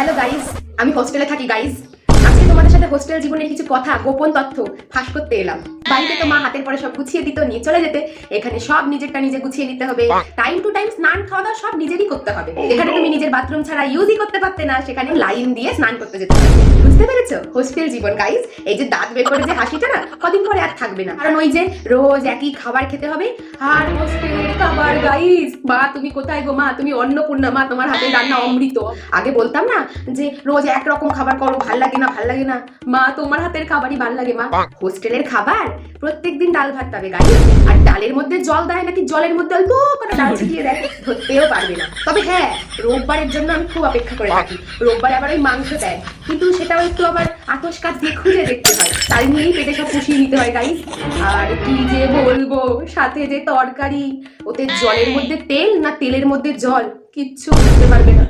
Hello guys আমি হোস্টেলে থাকি গাইস আজকে তোমাদের সাথে হোস্টেল জীবনের কিছু কথা গোপন তথ্য ফাঁস করতে এলাম। বাড়িতে তো মা হাতের পরে সব গুছিয়ে দিত নিয়ে চলে যেতে। এখানে সব নিজেরটা নিজে গুছিয়ে নিতে হবে। টাইম টু টাইম স্নান খাওয়া দাওয়া সব নিজেরই করতে হবে। এখানে তুমি নিজের বাথরুম ছাড়া ইউজই করতে পারতে না সেখানে লাইন দিয়ে স্নান করতে যেতে হবে। বুঝতে পেরেছ? হোস্টেল জীবন গাইস এই যে দাঁত বের করে যে হাসিটা না কদিন পরে থাকবে না। কারণ ওই যে রোজ একই খাবার খেতে হবে। আর হোস্টেলের খাবার গাইস মা, তুমি কোথায় গো? মা, তুমি অন্নপূর্ণা, মা, তোমার হাতে রান্না অমৃত। আগে বলতাম না যে রোজ একরকম খাবার করো, ভালো লাগে না, ভালো লাগে না। মা, তোমার হাতের খাবারই ভালো লাগে, মা। হোস্টেলের খাবার প্রত্যেকদিন ডাল ভাত পাবে গাইস আর ডালের মধ্যে জল দেয় নাকি? জলের মধ্যে অল্প করে ডাল ছিটিয়ে দেয়। ধরতেও পারবে না। তবে হ্যাঁ রোববারের জন্য আমি খুব অপেক্ষা করে থাকি। রোববার আবার ওই মাংস দেয়। কিন্তু সেটাও একটু আবার আতস কাজ দিয়ে খুঁজে দেখতে হয়। তাই নিয়েই পেটে সব পুষিয়ে নিতে হয় গাইস আর কি যে বলব, সাথে যে তরকারি, ওতে জলের মধ্যে তেল না তেলের মধ্যে জল, কিচ্ছু বুঝতে পারবে না।